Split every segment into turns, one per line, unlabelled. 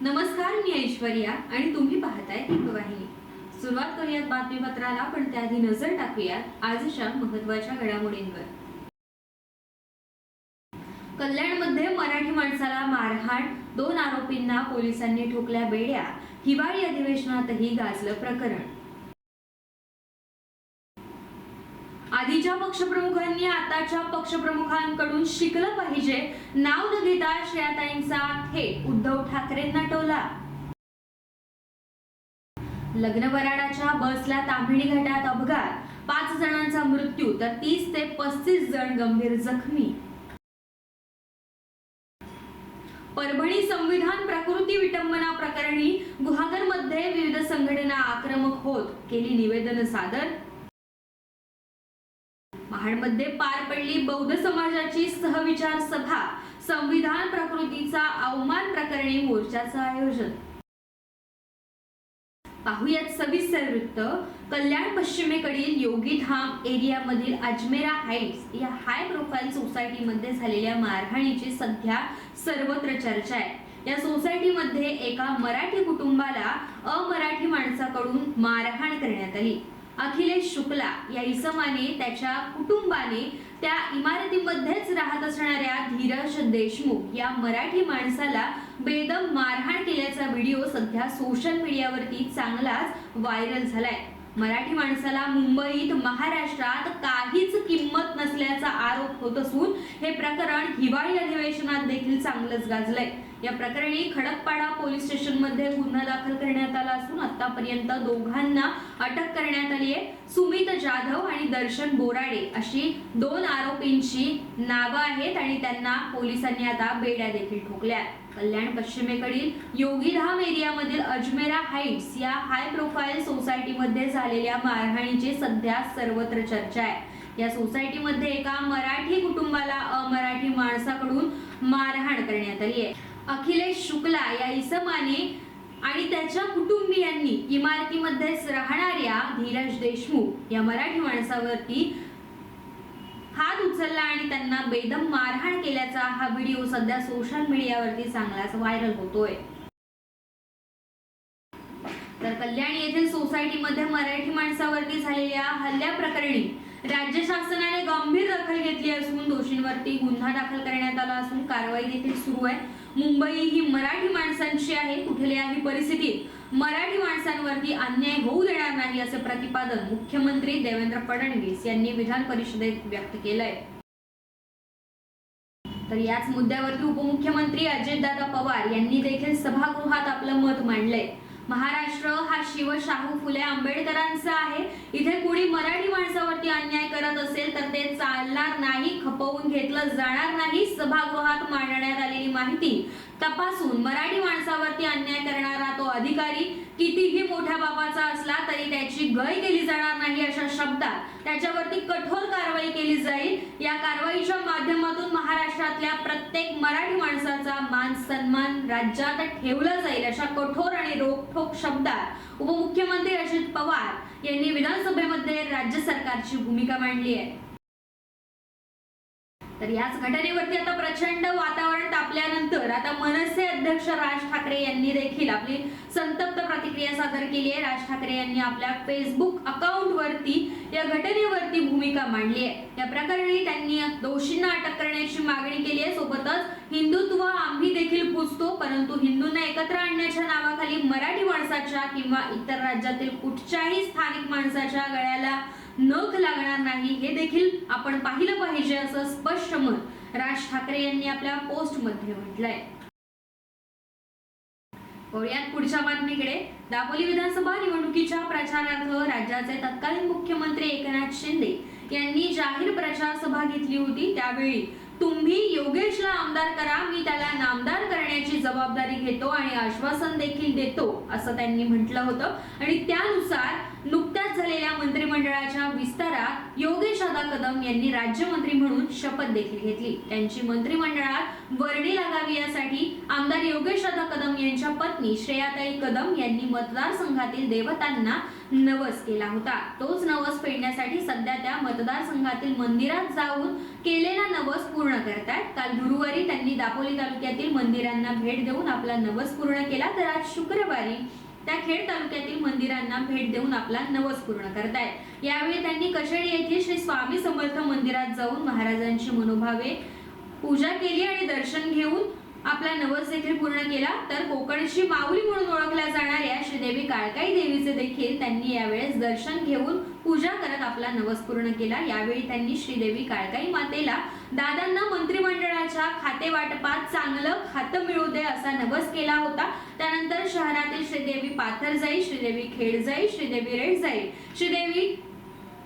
नमस्कार मी ऐश्वर्या आणि तुम्ही पाहताय दीपवाहिनी सुरुवात करूयात बातमीपत्राला पण त्याआधी नजर टाकूयात आजच्या महत्त्वाच्या घडामोडींवर. कल्याणमध्ये मराठी माणसाला मारहाण दोन आरोपींना पोलिसांनी ठोकल्या बेड्या. हिवाळी अधिवेशनातही गाजलं प्रकरण. आधीच्या पक्षप्रमुखांनी आताच्या पक्षप्रमुखांकडून शिकलं पाहिजे. नाव न घेता श्रेयाताईंचा थेट उद्धव ठाकरेंना टोला. लग्न वराडाच्या बसला ताम्हिणी घाटात अपघात. पाच जणांचा मृत्यू तर तीस ते पस्तीस जण गंभीर जखमी. परभणी संविधान प्रकृती विटंबना प्रकरणी गुहागरमध्ये विविध संघटना आक्रमक होत केली निवेदन सादर. महाडमध्ये पार पडली बौद्ध समाजाची सहविचार सभा. संविधान प्रकृतीचा अवमान प्रकरणी मोर्चाचं आयोजन. पाहुयात सविस्तर वृत्त. कल्याण पश्चिमेकडील योगीधाम एरियामधील अजमेरा हाईट्स या हाय प्रोफाईल सोसायटीमध्ये झालेल्या मारहाणीची सध्या सर्वत्र चर्चा आहे. या सोसायटीमध्ये एका मराठी कुटुंबाला अमराठी माणसाकडून मारहाण करण्यात आली. अखिलेश शुक्ला या इसमाने त्याच्या कुटुंबाने त्या इमारतीमध्येच राहत असणाऱ्या धीरज देशमुख या मराठी माणसाला बेदम मारहाण केल्याचा व्हिडिओ सध्या सोशल मीडियावरती चांगलाच व्हायरल झालाय. मराठी माणसाला मुंबईत महाराष्ट्रात काही आरोप होत असून हे प्रकरण हिवाळी अधिवेशनात देखील चांगलंच गाजलंय. या प्रकरणी खडकपाडा पोलीस स्टेशनमध्ये गुन्हा दाखल करण्यात आला असून आतापर्यंत दोघांना अटक करण्यात आली आहे. सुमित जाधव आणि दर्शन बोराडे अशी दोन आरोपींची नावं आहेत आणि त्यांना पोलिसांनी आता बेड्या देखील ठोकल्या कल्याण पश्चिमेकडील योगीधाम एरियामधील अजमेरा हाईट्स या हाय प्रोफाईल सोसायटीमध्ये झालेल्या मारहाणीची सध्या सर्वत्र चर्चा आहे. या सोसायटीमध्ये एका मराठी कुटुंबाला अमराठी माणसाकडून मारहाण करण्यात आली आहे. अखिलेश शुक्ला या इसमाने आणि त्याच्या कुटुंबियांनी इमारतीमध्येच राहणाऱ्या धीरज देशमुख या मराठी माणसावरती हात उचलला आणि त्यांना बेदम मारहाण केल्याचा हा व्हिडिओ सध्या सोशल मीडियावरती चांगलाच व्हायरल होतोय. तर कल्याणी येथील सोसायटीमध्ये मराठी माणसावरती झालेल्या हल्ल्या प्रकरणी राज्य शासनाने गंभीर दखल घेतली असून दोषींवरती गुन्हा दाखल करण्यात आला असून कारवाई देखील सुरू आहे. मुंबई ही मराठी माणसांची आहे. कुठल्याही परिस्थितीत मराठी माणसांवरती अन्याय होऊ देणार नाही असे प्रतिपादन मुख्यमंत्री देवेंद्र फडणवीस यांनी विधान परिषदेत व्यक्त केलंय. तर याच मुद्द्यावरती उपमुख्यमंत्री अजितदादा पवार यांनी देखील सभागृहात आपलं मत मांडलंय. महाराष्ट्र हा शिवशाहू फुले आंबेडकरांचा आहे. इथे कुणी मराठी माणसावरती अन्याय करत असेल तर ते चालणार नाही खपवून घेतलं जाणार नाही. सभागृहात मांडण्यात आलेली माहिती तपासून मराठी माणसावरती अन्याय अधिकारी कितीही मोठ्या बापाचा असला तरी त्याची गय केली जाणार नाही अशा शब्दात. त्याच्यावरती कठोर कारवाई केली जाईल. या कारवाईच्या माध्यमातून महाराष्ट्रातल्या प्रत्येक मराठी माणसाचा मान सन्मान राज्यात ठेवला जाईल अशा कठोर आणि रोखठोक शब्दात. उपमुख्यमंत्री अजित पवार यांनी विधानसभेमध्ये राज्य सरकारची भूमिका मांडली आहे. तर याच घटनेवरती आता प्रचंड वातावरण तापल्यानंतर आता मनसे अध्यक्ष राज ठाकरे यांनी देखील आपली संतप्त प्रतिक्रिया सादर केली आहे. राज ठाकरे यांनी आपल्या फेसबुक अकाउंट वरती या घटनेवरती भूमिका मांडली आहे. या प्रकरणी त्यांनी दोषींना अटक करण्याची मागणी केली आहे. सोबतच हिंदुत्व आम्ही देखील पुजतो परंतु हिंदूंना एकत्र आणण्याच्या नावाखाली मराठी माणसाच्या किंवा इतर राज्यातील कुठच्याही स्थानिक माणसाच्या गळ्याला नख लागणार नाही हे देखील आपण पाहिलं पाहिजे असं स्पष्ट मत राज ठाकरे यांनी आपल्या पोस्टमध्ये म्हटलंय. वळूयात पुढच्या बातमीकडे. दापोली विधानसभा निवडणुकीच्या प्रचारार्थ राज्याचे तत्कालीन मुख्यमंत्री एकनाथ शिंदे यांनी जाहीर प्रचार सभा घेतली होती त्यावेळी. तुम्ही योगेशला आमदार करा मी त्याला नामदार करण्याची जबाबदारी घेतो आणि आश्वासन देखील देतो असं त्यांनी म्हटलं होतं. आणि त्यानुसार नुकत्याच झालेल्या मंत्रिमंडळाच्या विस्तारात योगेश आदा कदम यांनी राज्यमंत्री म्हणून शपथ देखील घेतली. त्यांची मंत्रिमंडळात वर्णी लागावी यासाठी आमदार योगेश आदा कदम यांच्या पत्नी श्रेयाताई कदम यांनी मतदारसंघातील देवतांना नवस केला होता. तोच नवस फेडण्यासाठी सध्या त्या मतदारसंघातील मंदिरात जाऊन केलेला नवस पूर्ण पूर्ण करतात. काल गुरुवारी त्यांनी दापोली तालुक्यातील मंदिरांना भेट देऊन आपला नवस पूर्ण केला. तर आज शुक्रवारी त्या खेड तालुक्यातील मंदिरांना भेट देऊन आपला नवस पूर्ण करतायत. यावेळी त्यांनी कशेडी येथील श्री स्वामी समर्थ मंदिरात जाऊन महाराजांची मनोभावे पूजा केली आणि दर्शन घेऊन आपला नवस देखील पूर्ण केला तर कोकणची माऊली म्हणून ओळखल्या जाणाऱ्या श्रीदेवी काळकाई देवीचे देखील त्यांनी यावेळेस दर्शन घेऊन पूजा करत आपला नवस पूर्ण केला. यावेळी त्यांनी श्रीदेवी काळकाई मातेला दादांना मंत्रिमंडळाच्या खाते वाटपात चांगलं खातं मिळू दे असा नवस केला होता. त्यानंतर शहरातील श्रीदेवी पाथर जाई श्रीदेवी खेडजाई श्रीदेवी रेडजाई श्रीदेवी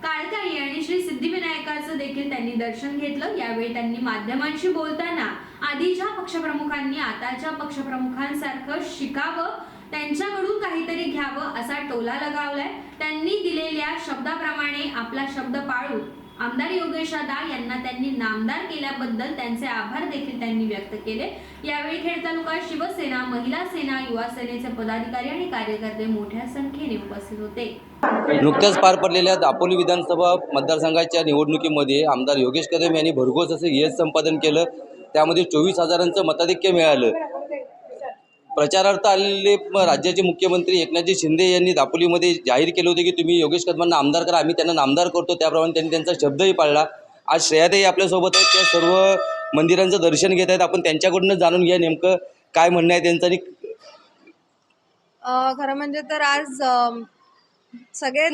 काळकाई आणि श्री सिद्धिविनायकाचं देखील त्यांनी दर्शन घेतलं. यावेळी त्यांनी माध्यमांशी बोलताना आधीच्या पक्षप्रमुखांनी आताच्या पक्षप्रमुखांसारखं शिकावं त्यांच्याकडून काहीतरी घ्यावं असा टोला लगावलाय. त्यांनी दिलेल्या शब्दाप्रमाणे आपला शब्द पाळून आमदार योगेश दादा यांना त्यांनी नामदार केल्याबद्दल त्यांचे आभार देखील त्यांनी व्यक्त केले. यावेळी खेड तालुका शिवसेना महिला सेना युवा सेनेचे पदाधिकारी आणि कार्यकर्ते मोठ्या संख्येने उपस्थित होते.
नुकत्याच पार पडलेल्या दापोली विधानसभा मतदारसंघाच्या निवडणुकीमध्ये आमदार योगेश कदम यांनी भरघोस असं यश संपादन केलं. त्यामध्ये चोवीस हजारांचं मताधिक्य मिळालं. प्रचारार्थ आलेले राज्याचे मुख्यमंत्री एकनाथजी शिंदे यांनी दापोलीमध्ये जाहीर केले होते की तुम्ही योगेश कदमांना आमदार करा आम्ही त्यांना नामदार करतो. त्याप्रमाणे त्यांनी त्यांचा शब्दही पाळला. आज श्रेयाताई आपल्यासोबत आहेत. त्या सर्व मंदिरांचं दर्शन घेत आहेत. आपण त्यांच्याकडूनच जाणून घ्या नेमकं काय म्हणणं आहे त्यांचं आणि
खरं म्हणजे तर आज सगळे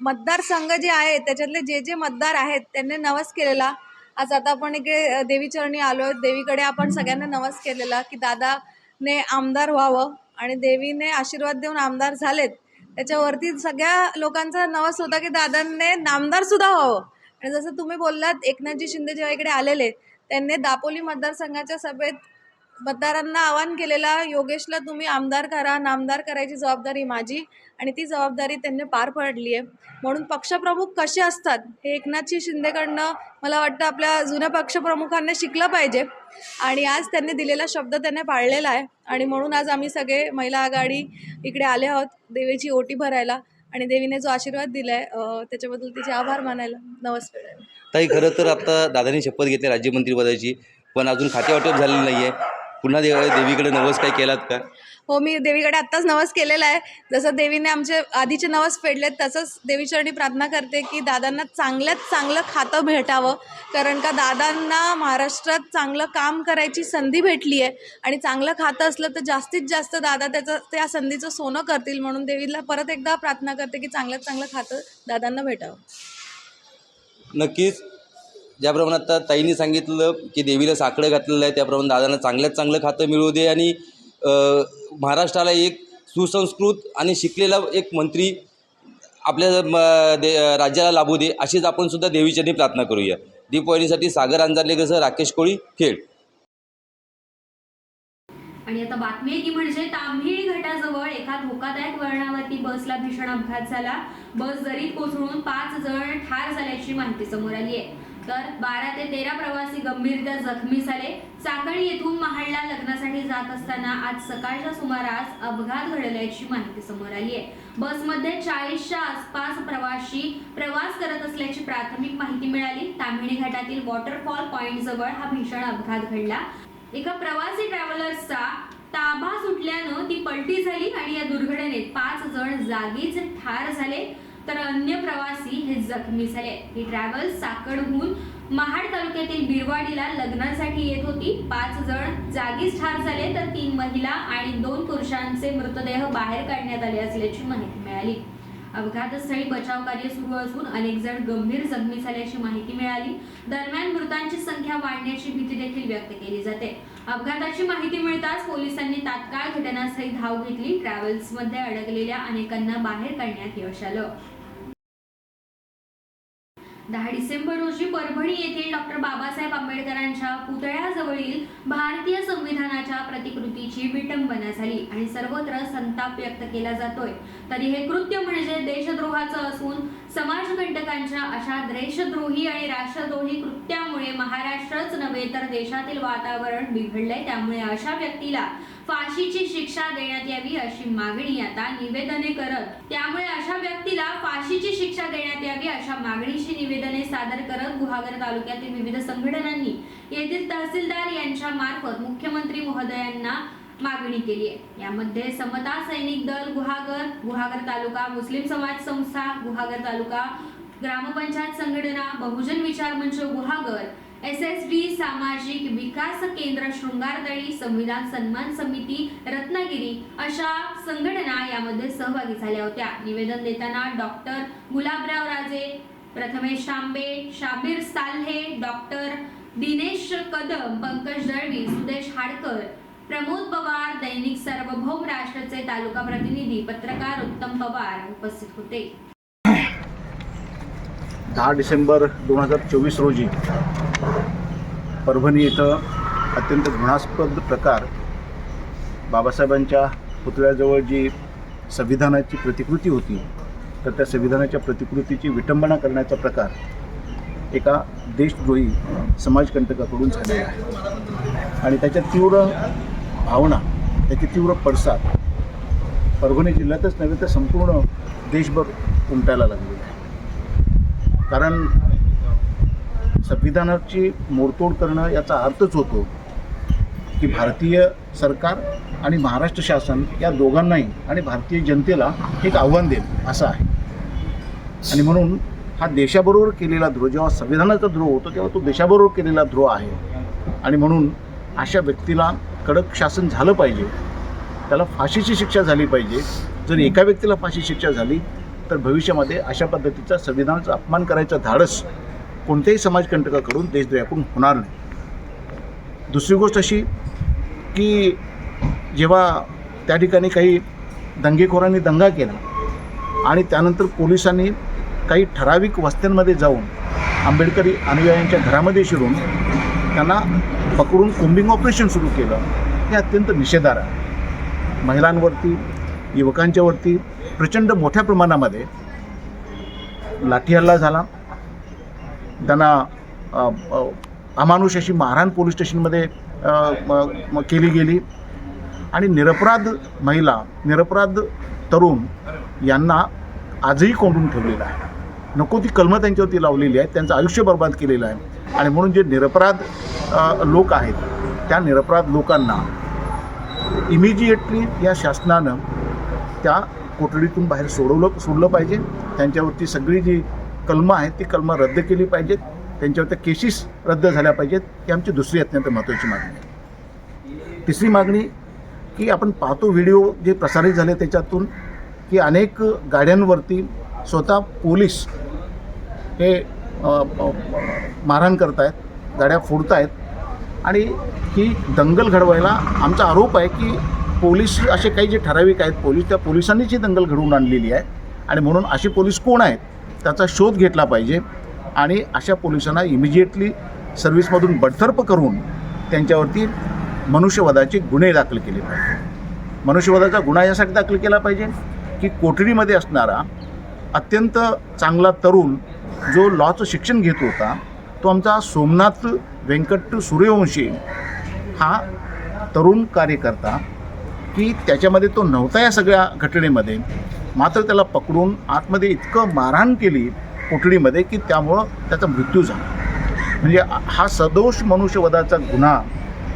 मतदारसंघ जे आहेत त्याच्यातले जे जे मतदार आहेत त्यांनी नवस केलेला. आज आता आपण इकडे देवीचरणी आलो आहे देवीकडे आपण सगळ्यांना नवस केलेला की दादाने आमदार व्हावं आणि देवीने आशीर्वाद देऊन आमदार झालेत. त्याच्यावरती सगळ्या लोकांचा नवस होता की दादांनी नामदारसुद्धा व्हावं. आणि जसं तुम्ही बोललात एकनाथजी शिंदे जेव्हा इकडे आलेले त्यांनी दापोली मतदारसंघाच्या सभेत मतदारांना आवाहन केलेला योगेशला तुम्ही आमदार करा नामदार करायची जबाबदारी माझी आणि ती जबाबदारी त्यांनी पार पडली आहे. म्हणून पक्षप्रमुख कसे असतात हे एकनाथजी शिंदेकडनं मला वाटतं आपल्या जुन्या पक्षप्रमुखांनी शिकलं पाहिजे आणि आज त्यांनी दिलेला शब्द त्यांनी पाळलेला आहे. आणि म्हणून आज आम्ही सगळे महिला आघाडी इकडे आले आहोत देवीची ओटी भरायला आणि देवीने जो आशीर्वाद दिला आहे त्याच्याबद्दल तिचे आभार मानायला नमस्कार.
ताई खरं तर आता दादांनी शपथ घेतली राज्यमंत्रीपदाची पण अजून खातेवाटप झालेलं नाही आहे पुन्हा देव देवीकडे नवस काय केलात का?
हो मी देवीकडे आत्ताच नवस केलेला आहे. जसं देवीने आमचे आधीचे नवस फेडलेत तसंच देवीचरणी प्रार्थना करते की दादांना चांगल्यात चांगलं खातं भेटावं. कारण का दादांना महाराष्ट्रात चांगलं काम करायची संधी भेटली आहे आणि चांगलं खातं असलं तर जास्तीत जास्त दादा त्याचं त्या संधीचं सोनं करतील म्हणून देवीला परत एकदा प्रार्थना करते की चांगल्यात चांगलं खातं दादांना भेटावं.
नक्कीच. ज्याप्रमाणे आता ताईंनी सांगितलं की देवीला साकडं घातलेलं आहे त्याप्रमाणे दादांना चांगल्यात चांगलं खातं मिळू दे आणि महाराष्ट्राला एक सुसंस्कृत आणि शिकलेला एक मंत्री आपल्या म, दे राज्याला लाभू दे अशीच आपण सुद्धा देवीचरणी प्रार्थना करूया. दीपवाहिनीसाठी सागर अंजारलेकरसह राकेश कोळी खेळ
आणि आता बातमी आहे की म्हणजे तांभिळी घाटाजवळ एका धोकादायक वळणावरती बसला भीषण अपघात झाला. बस दरीत कोसळून पाच जण ठार झाल्याची माहिती समोर आली आहे. तर बारा ते तेरा प्रवासी गंभीररित्या जखमी झाले. चाकणी येथून महाडला लग्नासाठी जात असताना आज सकाळच्या सुमारास अपघात घडल्याची माहिती समोर आली आहे. बसमध्ये चाळीसच्या आसपास प्रवाशी प्रवास करत असल्याची प्राथमिक माहिती मिळाली. ताम्हिणी घाटातील वॉटरफॉल पॉइंट जवळ हा भीषण अपघात घडला. एका प्रवासी ट्रॅव्हलर्सचा ताबा सुटल्यानं ती पलटी झाली आणि या दुर्घटनेत पाच जण जागीच ठार झाले. तर अन्य प्रवासी हे जखमी झाले. ही ट्रॅव्हल्स साकडहून महाड तालुक्यातील बिरवाडीला लग्नासाठी येत होती. पाच जण जागीच ठार झाले तर तीन महिला आणि दोन पुरुषांचे मृतदेह बाहेर काढण्यात आले असल्याची माहिती मिळाली. अपघातस्थळी बचाव कार्य सुरू असून अनेक जण गंभीर जखमी झाल्याची माहिती मिळाली. दरम्यान मृतांची संख्या वाढण्याची भीती देखील व्यक्त केली जाते. अपघाताची माहिती मिळताच पोलिसांनी तात्काळ घटनास्थळी धाव घेतली. ट्रॅव्हल्समध्ये अडकलेल्या अनेकांना बाहेर काढण्यात यश आलं. दहा डिसेंबर रोजी परभणी येथील डॉक्टर बाबासाहेब आंबेडकरांच्या पुतळ्याजवळील भारतीय संविधानाच्या प्रतिकृतीची विटंबना झाली आणि सर्वत्र संताप व्यक्त केला जातोय. तरी हे कृत्य म्हणजे देशद्रोहाचं असून समाजकंटकांच्या अशा देशद्रोही आणि राष्ट्रद्रोही कृत्यामुळे महाराष्ट्रच नव्हे तर देशातील वातावरण बिघडलंय. त्यामुळे अशा व्यक्तीला फाशीची शिक्षा देण्यात यावी अशी मागणी आता निवेदने करत. त्यामुळे अशा व्यक्तीला फाशीची शिक्षा देण्यात यावी अशा मागणीची निवेदने सादर करत गुहागर तालुक्यातील विविध संघटनांनी येथील तहसीलदार यांच्या मार्फत मुख्यमंत्री महोदयांना मागणी केली आहे. यामध्ये समता सैनिक दल गुहागर गुहागर तालुका मुस्लिम समाज संस्था गुहागर तालुका ग्रामपंचायत संघटना बहुजन विचार मंच गुहागर एस एस डी सामाजिक विकास केंद्र शृंगारदळी संविधान सन्मान समिती रत्नागिरी अशा संघटना यामध्ये सहभागी झाल्या होत्या. निवेदन देताना डॉक्टर गुलाबराव राजे प्रथमेश तांबे शाबीर साल्हे डॉक्टर दिनेश कदम पंकज दळवी सुदेश हाडकर प्रमोद पवार दैनिक सार्वभौम राष्ट्राचे तालुका प्रतिनिधी पत्रकार उत्तम पवार उपस्थित होते.
दहा डिसेंबर दोन हजार चोवीस रोजी परभणी इथं अत्यंत घृणास्पद प्रकार बाबासाहेबांच्या पुतळ्याजवळ जी संविधानाची प्रतिकृती होती तर त्या संविधानाच्या प्रतिकृतीची विटंबना करण्याचा प्रकार एका देशद्रोही समाजकंटकाकडून झालेला आहे. आणि त्याच्या तीव्र भावना त्याचे तीव्र पडसाद परभणी जिल्ह्यातच नव्हे तर संपूर्ण देशभर उमटायला लागलेले आहे कारण संविधानाची मोडतोड करणं याचा अर्थच होतो की भारतीय सरकार आणि महाराष्ट्र शासन या दोघांनाही आणि भारतीय जनतेला एक आव्हान देईल असं आहे. आणि म्हणून हा देशाबरोबर केलेला द्रोह जेव्हा संविधानाचा द्रोह होतो तेव्हा तो देशाबरोबर केलेला द्रोह आहे. आणि म्हणून अशा व्यक्तीला कडक शासन झालं पाहिजे त्याला फाशीची शिक्षा झाली पाहिजे. जर एका व्यक्तीला फाशी शिक्षा झाली तर भविष्यामध्ये अशा पद्धतीचा संविधानाचा अपमान करायचा धाडस कोणत्याही समाजकंटकाकडून देशद्रोहाकडून होणार नाही. दुसरी गोष्ट अशी की जेव्हा त्या ठिकाणी काही दंगेखोरांनी दंगा केला आणि त्यानंतर पोलिसांनी काही ठराविक वस्त्यांमध्ये जाऊन आंबेडकरी अनुयायांच्या घरामध्ये शिरून त्यांना पकडून कोम्बिंग ऑपरेशन सुरू केलं हे अत्यंत निषेधार आहे. महिलांवरती युवकांच्यावरती प्रचंड मोठ्या प्रमाणामध्ये लाठी हल्ला झाला. त्यांना अमानुष अशी मारहाण पोलीस स्टेशनमध्ये केली गेली. आणि निरपराध महिला निरपराध तरुण यांना आजही कोंडून ठेवलेलं आहे. नको ती कलमं त्यांच्यावरती लावलेली आहेत त्यांचं आयुष्य बर्बाद केलेलं आहे. आणि म्हणून जे निरपराध लोक आहेत त्या निरपराध लोकांना इमिजिएटली या शासनानं त्या कोठडीतून बाहेर सोडवलं सोडलं पाहिजे. त्यांच्यावरती सगळी जी कलमं आहेत ती कलमं रद्द केली पाहिजेत. त्यांच्यावर त्या केसेस रद्द झाल्या पाहिजेत ही आमची दुसरी अत्यंत महत्त्वाची मागणी आहे. तिसरी मागणी की आपण पाहतो व्हिडिओ जे प्रसारित झाले त्याच्यातून की अनेक गाड्यांवरती स्वतः पोलीस हे मारहाण करत आहेत गाड्या फोडत आहेत आणि ही दंगल घडवायला आमचा आरोप आहे की पोलीस असे काही जे ठराविक आहेत पोलीस त्या पोलिसांनीच ही दंगल घडवून आणलेली आहे. आणि म्हणून असे पोलीस कोण आहेत त्याचा शोध घेतला पाहिजे. आणि अशा पोलिसांना इमिजिएटली सर्व्हिसमधून बडतर्फ करून त्यांच्यावरती मनुष्यवधाचे गुन्हे दाखल केले पाहिजे. मनुष्यवधाचा गुन्हा यासाठी दाखल केला पाहिजे की कोठडीमध्ये असणारा अत्यंत चांगला तरुण जो लॉचं शिक्षण घेत होता तो आमचा सोमनाथ व्यंकट सूर्यवंशी हा तरुण कार्यकर्ता की त्याच्यामध्ये तो नव्हता या सगळ्या घटनेमध्ये. मात्र त्याला पकडून आतमध्ये इतकं मारहाण केली कोठडीमध्ये की त्यामुळं त्याचा मृत्यू झाला. म्हणजे हा सदोष मनुष्यवधाचा गुन्हा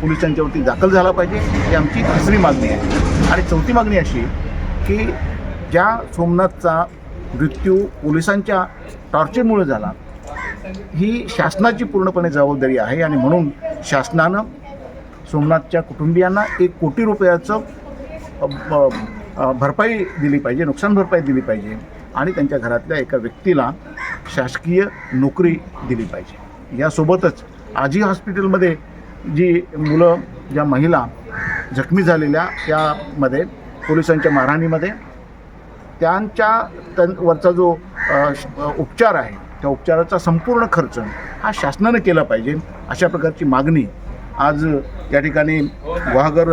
पोलिसांच्यावरती दाखल झाला पाहिजे ही आमची तिसरी मागणी आहे. आणि चौथी मागणी अशी की ज्या सोमनाथचा मृत्यू पोलिसांच्या टॉर्चरमुळे झाला. ही शासनाची पूर्णपणे जबाबदारी आहे आणि म्हणून शासनानं सोमनाथच्या कुटुंबियांना एक कोटी रुपयाचं भरपाई दिली पाहिजे नुकसान भरपाई दिली पाहिजे आणि त्यांच्या घरातल्या एका व्यक्तीला शासकीय नोकरी दिली पाहिजे. यासोबतच आजी हॉस्पिटलमध्ये जी मुलं ज्या महिला जखमी झालेल्या त्यामध्ये पोलिसांच्या मारहाणीमध्ये त्यांच्या त्यांवरचा जो श- उपचार आहे त्या उपचाराचा संपूर्ण खर्च हा शासनानं केला पाहिजे अशा प्रकारची मागणी आज या ठिकाणी गुहागर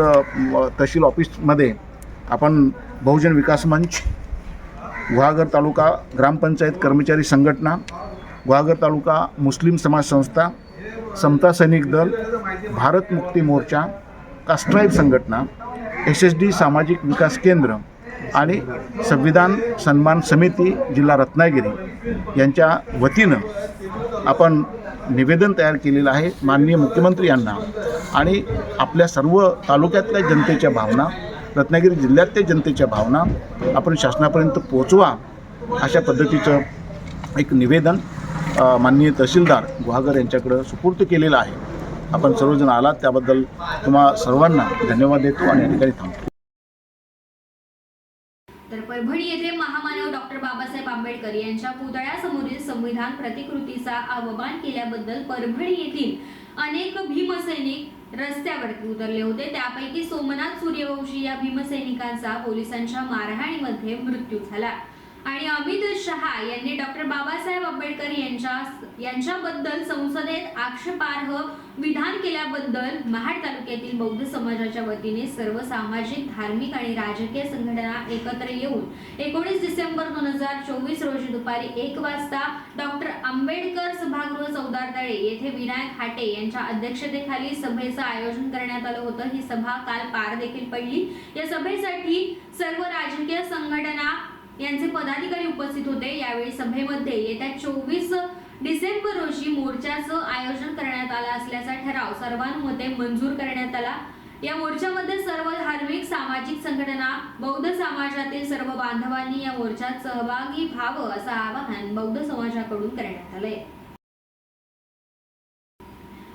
तहसील ऑफिसमध्ये आपण बहुजन विकास मंच गुहागर तालुका ग्रामपंचायत कर्मचारी संघटना गुहागर तालुका मुस्लिम समाज संस्था समता सैनिक दल भारत मुक्ती मोर्चा कास्ट्राईब संघटना एस एस डी सामाजिक विकास केंद्र आणि संविधान सन्मान समिती जिल्हा रत्नागिरी यांच्या वतीनं आपण निवेदन तयार केलेलं आहे माननीय मुख्यमंत्री यांना आणि आपल्या सर्व तालुक्यातल्या जनतेच्या भावना रत्नागिरी जिल्ह्यातल्या जनतेच्या भावना आपण शासनापर्यंत पोचवा अशा पद्धतीचं एक निवेदन माननीय तहसीलदार गुहागर यांच्याकडं सुपूर्द केलेलं आहे. आपण सर्वजण आलात त्याबद्दल तुम्हा सर्वांना धन्यवाद देतो आणि या ठिकाणी थांबतो.
परभणी येथे महामानव डॉक्टर बाबासाहेब आंबेडकर यांच्या पुतळ्यासमोरील संविधान प्रतिकृतीचा अवमान केल्याबद्दल परभणी येथील अनेक भीमसैनिक रस्त्यावरती उतरले होते. त्यापैकी सोमनाथ सूर्यवंशी या भीमसैनिकांचा पोलिसांच्या मारहाणीमध्ये मृत्यू झाला. आणि अमित शहा यांनी डॉक्टर बाबासाहेब आंबेडकर यांच्या यांच्याबद्दल संसदेत आक्षेपार्ह विधान केल्याबद्दल महाड तालुक्यातील बौद्ध समाजाच्या वतीने सर्व सामाजिक धार्मिक आणि राजकीय संघटना एकत्र येऊन एकोणीस डिसेंबर दोन हजार चोवीस रोजी दुपारी एक वाजता डॉक्टर आंबेडकर सभागृह चौदारतळे येथे विनायक हाटे यांच्या अध्यक्षतेखाली सभेचं आयोजन करण्यात आलं होतं. ही सभा काल पार देखील पडली. या सभेसाठी सर्व राजकीय संघटना यांचे पदाधिकारी उपस्थित होते. यावेळी सभेमध्ये येत्या चोवीस डिसेंबर रोजी मोर्चाचं आयोजन करण्यात आलं असल्याचा ठराव सर्वांमध्ये मंजूर करण्यात आला. या मोर्चामध्ये सर्व धार्मिक सामाजिक संघटना बौद्ध समाजातील सर्व बांधवांनी या मोर्चात सहभागी व्हावं असं आवाहन बौद्ध समाजाकडून करण्यात आलंय.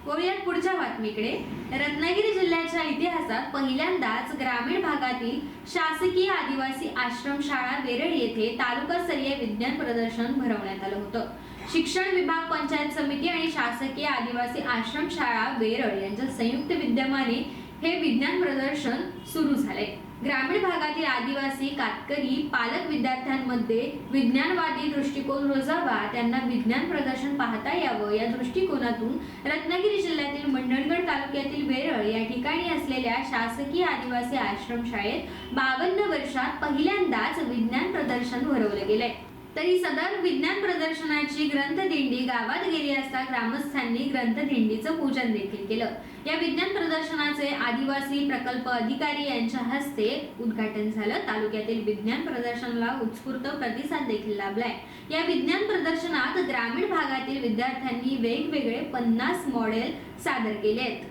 वळूयात पुढच्या बातमीकडे. रत्नागिरी जिल्ह्याच्या इतिहासात पहिल्यांदाच ग्रामीण भागातील शासकीय आदिवासी आश्रमशाळा वेरळ येथे तालुकास्तरीय विज्ञान प्रदर्शन भरवण्यात आलं होतं. शिक्षण विभाग पंचायत समिती आणि शासकीय आदिवासी आश्रमशाळा वेरळ यांच्या संयुक्त विद्यमाने हे विज्ञान प्रदर्शन सुरू झाले ग्रामीण भागातील आदिवासी कातकरी पालक विद्यार्थ्यांमध्ये विज्ञानवादी दृष्टिकोन रुजावा त्यांना विज्ञान प्रदर्शन पाहता यावं या दृष्टिकोनातून रत्नागिरी जिल्ह्यातील मंडणगड तालुक्यातील वेरळ या ठिकाणी असलेल्या शासकीय आदिवासी आश्रमशाळेत बावन्न वर्षात पहिल्यांदाच विज्ञान प्रदर्शन भरवलं गेलंय. तरी सदर विज्ञान प्रदर्शनाची ग्रंथदिंडी गावात गेली असता ग्रामस्थांनी ग्रंथदिंडीचं पूजन देखील केलं. या विज्ञान प्रदर्शनाचे आदिवासी प्रकल्प अधिकारी यांच्या हस्ते उद्घाटन झालं. तालुक्यातील विज्ञान प्रदर्शनाला उत्स्फूर्त प्रतिसाद देखील लाभलाय. या विज्ञान प्रदर्शनात ग्रामीण भागातील विद्यार्थ्यांनी वेगवेगळे पन्नास मॉडेल सादर केले आहेत.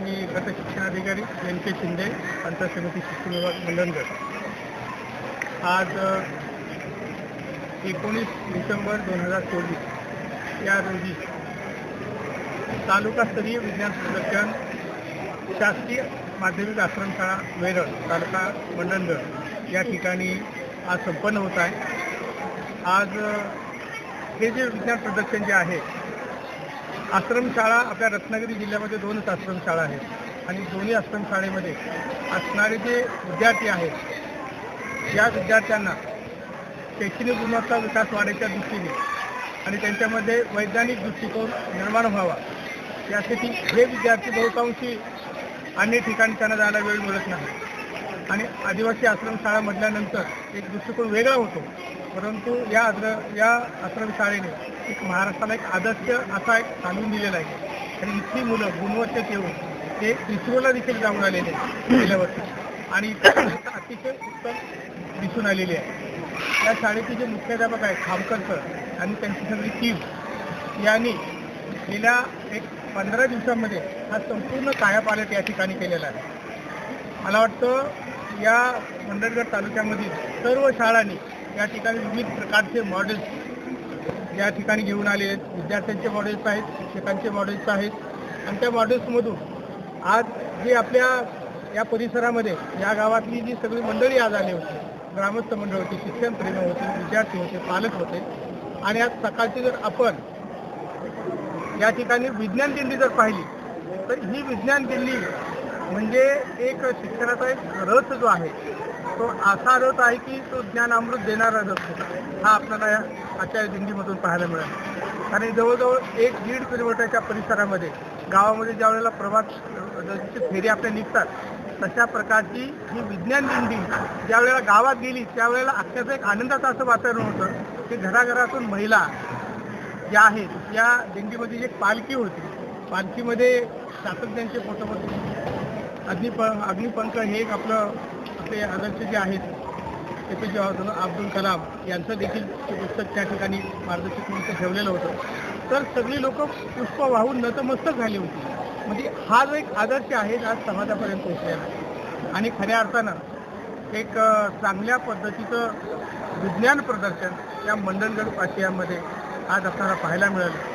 मी गट एन के शिंदे पंचायत समिती शिक्षण विभाग मंडणगड. आज एकोणीस डिसेंबर दोन हजार चोवीस. या रोजी तालुकास्तरीय विज्ञान प्रदर्शन शासकीय माध्यमिक आश्रमशाळा वेरळ तालुका मंडणगड या ठिकाणी आज संपन्न होत आहे. आज हे जे विज्ञान प्रदर्शन जे आहे आश्रमशाळा आपल्या रत्नागिरी जिल्ह्यामध्ये दोनच आश्रमशाळा आहेत. आणि दोन्ही आश्रमशाळेमध्ये असणारे जे विद्यार्थी आहेत या विद्यार्थ्यांना शैक्षणिक गुणवत्ता विकास वाढीच्या दृष्टीने आणि त्यांच्यामध्ये वैज्ञानिक दृष्टिकोन निर्माण व्हावा. यासाठी हे विद्यार्थी बहुतांशी अन्य ठिकाणी त्यांना जायला वेळ मिळत नाही. आणि आदिवासी आश्रमशाळा म्हटल्यानंतर एक दृष्टिकोन वेगळा होतो. परंतु या आद्र या आश्रमशाळेने एक महाराष्ट्राला एक आदर्श असा एक सांगून दिलेला आहे. आणि इथली मुलं गुणवत्तेत येऊन ते इस्रोला देखील जाऊन आलेले आहेत गेल्या वर्षी. आणि अतिशय उत्तम दिसून आलेली आहे. या शाळेचे जे मुख्याध्यापक आहेत खामकर सर आणि त्यांची सगळी टीम यांनी गेल्या एक पंधरा दिवसांमध्ये हा संपूर्ण कायापालट या ठिकाणी केलेला आहे. मला वाटतं या मंडळगड तालुक्यामधील सर्व शाळांनी या ठिकाणी विविध प्रकारचे मॉडेल्स या ठिकाणी घेऊन आले आहेत. विद्यार्थ्यांचे मॉडेल्स आहेत शिक्षकांचे मॉडेल्स आहेत. आणि त्या मॉडेल्समधून आज जे आपल्या या परिसरामध्ये या गावातली जी सगळी मंडळी आज आली होती ग्रामस्थ मंडळ होती शिक्षणप्रेमी होते विद्यार्थी होते पालक होते. आणि आज सकाळची जर आपण या ठिकाणी विज्ञान दिंडी जर पाहिली तर ही विज्ञान दिंडी म्हणजे एक शिक्षणाचा एक रथ जो आहे तो असा रथ आहे की तो ज्ञान अमृत देणारा रथ हा आपल्याला या आजच्या दिंडीमधून पाहायला मिळाला. आणि जवळजवळ एक दीड किलोमीटरच्या परिसरामध्ये गावामध्ये ज्या वेळेला प्रभात फेरी आपल्या निघतात तशा प्रकारची ही विज्ञान दिंडी ज्या वेळेला गावात गेली त्यावेळेला अक्षरशः एक आनंदाचं असं वातावरण होतं की घराघरातून महिला ज्या आहेत या दिंडीमध्ये जी एक पालखी होती. पालखीमध्ये शास्त्रज्ञांचे फोटो होते. अग्निप अग्निपंख हे एक आपलं आपले आदर्श जे आहेत ए पी जे अब्दुल कलाम यांचं देखील ते पुस्तक त्या ठिकाणी मार्गदर्शक म्हणून ठेवलेलं होतं. तर सगळी लोक पुष्प वाहून नतमस्तक झाली होती. म्हणजे हा जो एक आदर्श आहे आज समाजापर्यंत पोहोचलेला आहे. आणि खऱ्या अर्थानं एक चांगल्या पद्धतीचं विज्ञान प्रदर्शन या मंडणगड पाशियामध्ये आज आपल्याला पाहायला मिळालं.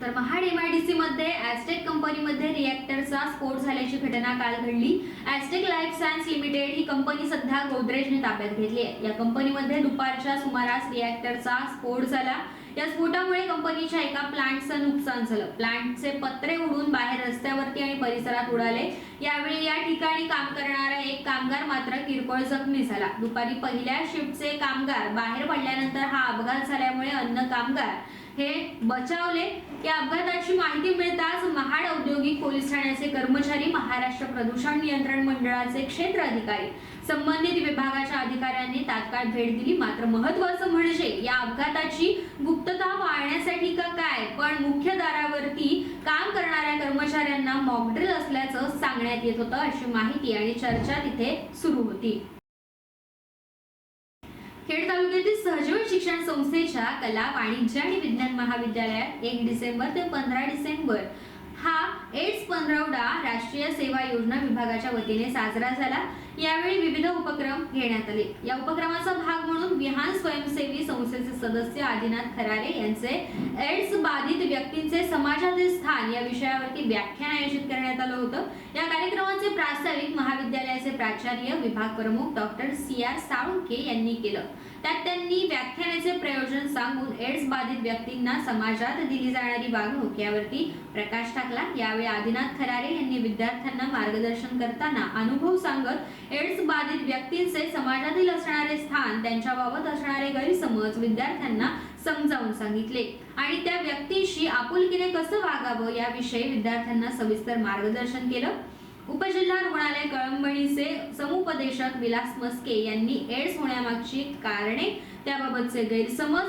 तर महाड एमआयडीसी मध्ये ऍस्टेक कंपनीमध्ये रिएक्टरचा स्फोट झाल्याची घटना काल घडली. ॲस्टेक लाईफ सायन्स लिमिटेड ही कंपनी सध्या गोदरेजने ताब्यात घेतली आहे. या कंपनीमध्ये दुपारच्या सुमारास रिॲक्टरचा स्फोट झाला. या स्फोटामुळे कंपनीच्या एका प्लांटचं नुकसान झालं. प्लांटचे पत्रे उडून बाहेर रस्त्यावरती आणि परिसरात उडाले. यावेळी या ठिकाणी काम करणारा एक कामगार मात्र किरकोळ जखमी झाला. दुपारी पहिल्या शिफ्टचे कामगार बाहेर पडल्यानंतर हा अपघात झाल्यामुळे अन्य कामगार हे बचावले. या अपघाताची माहिती मिळताच महाड औद्योगिक पोलीस ठाण्याचे कर्मचारी महाराष्ट्र प्रदूषण नियंत्रण मंडळाचे क्षेत्र अधिकारी संबंधित विभागाच्या अधिकाऱ्यांनी तात्काळ भेट दिली. मात्र महत्वाचं म्हणजे या अपघाताची गुप्तता पाळण्यासाठी का काय? पण मुख्य दारावरती काम करणाऱ्या कर्मचाऱ्यांना मॉकड्रिल असल्याचं सांगण्यात येत होतं अशी माहिती आणि चर्चा तिथे सुरू होती. खेड तालुक्यातील सहजीवन शिक्षण संस्थेच्या कला वाणिज्य आणि विज्ञान महाविद्यालयात एक डिसेंबर ते पंधरा डिसेंबर पंधरवडा राष्ट्रीय सेवा योजना विभागाच्या वतीने साजरा झाला. यावेळी विविध उपक्रम घेण्यात आले. या उपक्रमाचा भाग म्हणून विहान स्वयंसेवी संस्थेचे सदस्य आदिनाथ खरारे यांचे एड्स बाधित व्यक्तींचे समाजातील स्थान या विषयावरती व्याख्यान आयोजित करण्यात आलं होतं. या कार्यक्रमाचे प्रास्ताविक महाविद्यालयाचे प्राचार्य विभाग प्रमुख डॉक्टर सी आर साळुंके यांनी केलं. त्यात त्यांनी व्याख्यानाचे प्रयोजन सांगून एड्स बाधित व्यक्तींना समाजात दिली जाणारी वागणूक यावरती प्रकाश टाकला. यावेळी आदिनाथ खरारे यांनी विद्यार्थ्यांना मार्गदर्शन करताना अनुभव सांगत एड्स बाधित व्यक्तींचे समाजातील असणारे स्थान त्यांच्याबाबत असणारे गैरसमज विद्यार्थ्यांना समजावून सांगितले. आणि त्या व्यक्तींशी आपुलकीने कसं वागावं याविषयी विद्यार्थ्यांना सविस्तर मार्गदर्शन केलं. उपजिल्हा रुग्णालय कळंबणीचे समुपदेशक विलास मस्के यांनी एड्स होण्यामागची कारणे त्याबाबतचे गैरसमज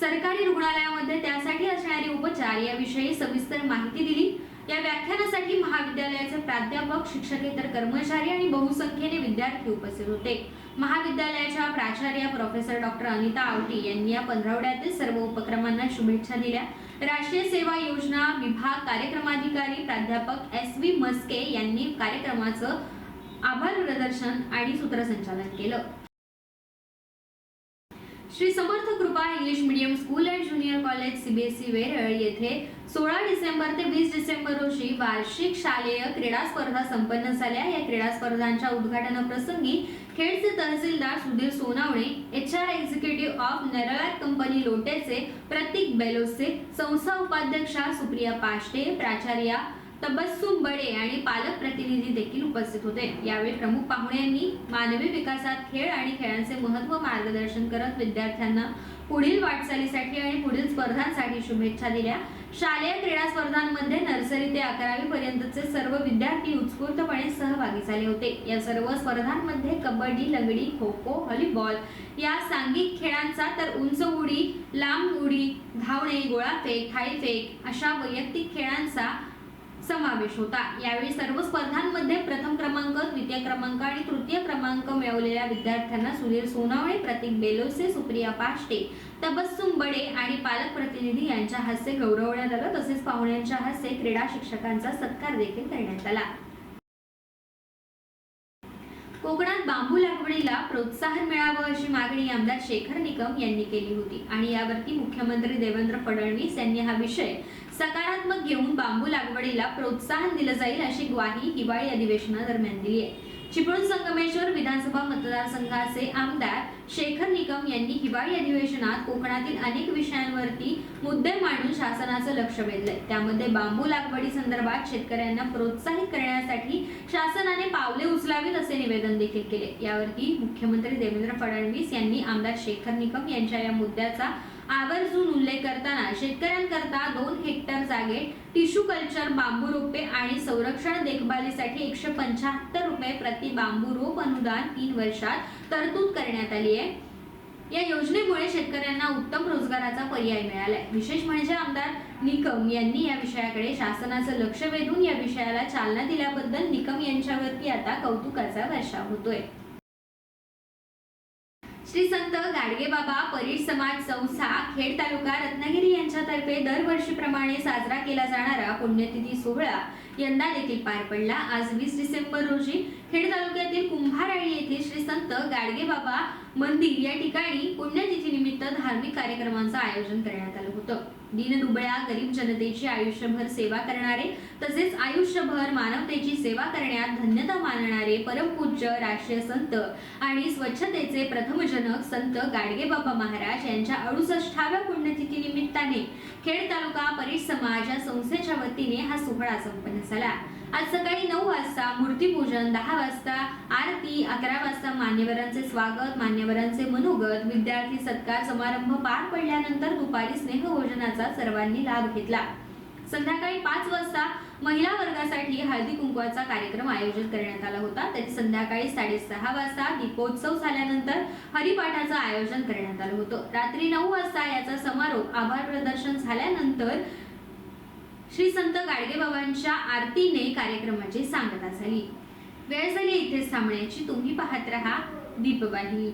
सरकारी रुग्णालयामध्ये त्यासाठी असणारे उपचार याविषयी सविस्तर माहिती दिली. या व्याख्यानासाठी महाविद्यालयाचे प्राध्यापक शिक्षकेतर कर्मचारी आणि बहुसंख्येने विद्यार्थी उपस्थित होते. महाविद्यालयाच्या प्राचार्य प्रोफेसर डॉक्टर अनिता आवटी यांनी या पंधरवड्यातील सर्व उपक्रमांना शुभेच्छा दिल्या. राष्ट्रीय सेवा योजना विभाग कार्यक्रमाधिकारी प्राध्यापक एस व्ही मस्के यांनी कार्यक्रमाचं आभार प्रदर्शन आणि सूत्रसंचालन केलं. Shri Samarth Krupa English medium school and junior college CBSE Veral येथे सोळा डिसेंबर ते वीस डिसेंबर रोजी वार्षिक शालेय क्रीडा स्पर्धा संपन्न झाल्या. या क्रीडा स्पर्धांच्या उद्घाटनाप्रसंगी खेडचे तहसीलदार Sudhir Sonawane H R executive of Nerolac company लोटेचे Pratik Belose संस्था उपाध्यक्षा सुप्रिया पाष्टे प्राचार्या तबस्सुम बडे आणि पालक प्रतिनिधी देखील उपस्थित होते. यावेळी प्रमुख पाहुण्यांनी मानवी विकासात खेळ आणि खेळांचे महत्त्व मार्गदर्शन करत विद्यार्थ्यांना पुढील वाटचालीसाठी आणि पुढील स्पर्धांसाठी शुभेच्छा दिल्या. शालेय क्रीडा स्पर्धांमध्ये नर्सरी ते अकरावी पर्यंतचे सर्व विद्यार्थी उत्स्फूर्तपणे सहभागी झाले होते. या सर्व स्पर्धांमध्ये कबड्डी लंगडी खो खो व्हॉलीबॉल या सांघिक खेळांचा तर उंच उडी लांब उडी धावणे गोळाफेक हायफेक अशा वैयक्तिक खेळांचा समावेश होता. यावेळी सर्व स्पर्धांमध्ये प्रथम क्रमांक द्वितीय क्रमांक आणि तृतीय क्रमांक मिळवलेल्या विद्यार्थ्यांना सुधीर सोनावणे प्रतीक बेलोसे सुप्रिया पाष्टे तबस्सुम बडे आणि पालक प्रतिनिधी यांच्या हस्ते गौरवण्यात आलं. तसेच पाहुण्यांच्या हस्ते क्रीडा शिक्षकांचा सत्कार देखील करण्यात आला कोकणात बांबू लागवडीला प्रोत्साहन मिळावं अशी मागणी आमदार शेखर निकम यांनी केली होती. आणि यावरती मुख्यमंत्री देवेंद्र फडणवीस यांनी हा विषय सकारात्मक घेऊन बांबू लागवडीला प्रोत्साहन दिलं जाईल अशी ग्वाही हिवाळी अधिवेशनादरम्यान दिली आहे. चिपळूण संगमेश्वर विधानसभा मतदारसंघाचे आमदार शेखर निकम यांनी हिवाळी अधिवेशनात कोकणातील अनेक विषयांवरती मुद्दे मांडून शासनाचं लक्ष वेधलंय. त्यामध्ये बांबू लागवडी संदर्भात शेतकऱ्यांना प्रोत्साहित करण्यासाठी शासनाने पावले उचलावीत असे निवेदन देखील केले. यावरती मुख्यमंत्री देवेंद्र फडणवीस यांनी आमदार शेखर निकम यांच्या या मुद्द्याचा आवर्जून उल्लेख करताना शेतकऱ्यांकरता दोन हेक्टर जागेत टिश्यू कल्चर बांबू रोपे आणि संरक्षण देखभालीसाठी एकशे पंच्याहत्तर रुपये प्रति बांबू रोप अनुदान तीन वर्षात तरतूद करण्यात आली आहे. या योजनेमुळे शेतकऱ्यांना उत्तम रोजगाराचा पर्याय मिळालाय. विशेष म्हणजे आमदार निकम यांनी या विषयाकडे शासनाचं लक्ष वेधून या विषयाला चालना दिल्याबद्दल निकम यांच्यावरती आता कौतुकाचा वर्षाव होतोय. श्री संत गाडगे बाबा समाज संस्था खेड तालुका रत्नागिरी यांच्यातर्फे दरवर्षीप्रमाणे साजरा केला जाणारा पुण्यतिथी सोहळा यंदा देखील पार पडला. आज वीस डिसेंबर रोजी खेड तालुक्यातील कुंभाराळी येथे श्री संत गाडगे बाबा मंदिर या ठिकाणी पुण्यतिथी निमित्त धार्मिक कार्यक्रमांचं आयोजन करण्यात आलं होतं. दीनदुबळ्या गरीब जनतेची आयुष्यभर सेवा करणारे तसेच आयुष्यभर मानवतेची सेवा करण्यात धन्यता मानणारे परमपूज्य राष्ट्रीय संत आणि स्वच्छतेचे प्रथमजनक संत गाडगेबाबा महाराज यांच्या अडुसष्टाव्या पुण्यतिथी निमित्ताने खेड तालुका परिसमाज या संस्थेच्या वतीने हा सोहळा संपन्न झाला. आज सकाळी नऊ वाजता मूर्तीपूजन दहा वाजता आरती अकरा वाजता मान्यवरांचे स्वागत मान्यवरांचे मनोगत विद्यार्थी सत्कार समारंभ पार पडल्यानंतर दुपारी स्नेहभोजनाचा सर्वांनी लाभ घेतला. संध्याकाळी पाच वाजता महिला वर्गासाठी हळदी कुंकवाचा कार्यक्रम आयोजित करण्यात आला होता. तरी संध्याकाळी साडेसहा वाजता दीपोत्सव झाल्यानंतर हरिपाठाचं आयोजन करण्यात आलं होतं. रात्री नऊ वाजता याचा समारोप आभार प्रदर्शन झाल्यानंतर श्री संत गाडगेबाबांच्या आरतीने कार्यक्रमाची सांगता झाली. वेळ झाली इथेच थांबण्याची तुम्ही पाहत रहा दीपवाहिनी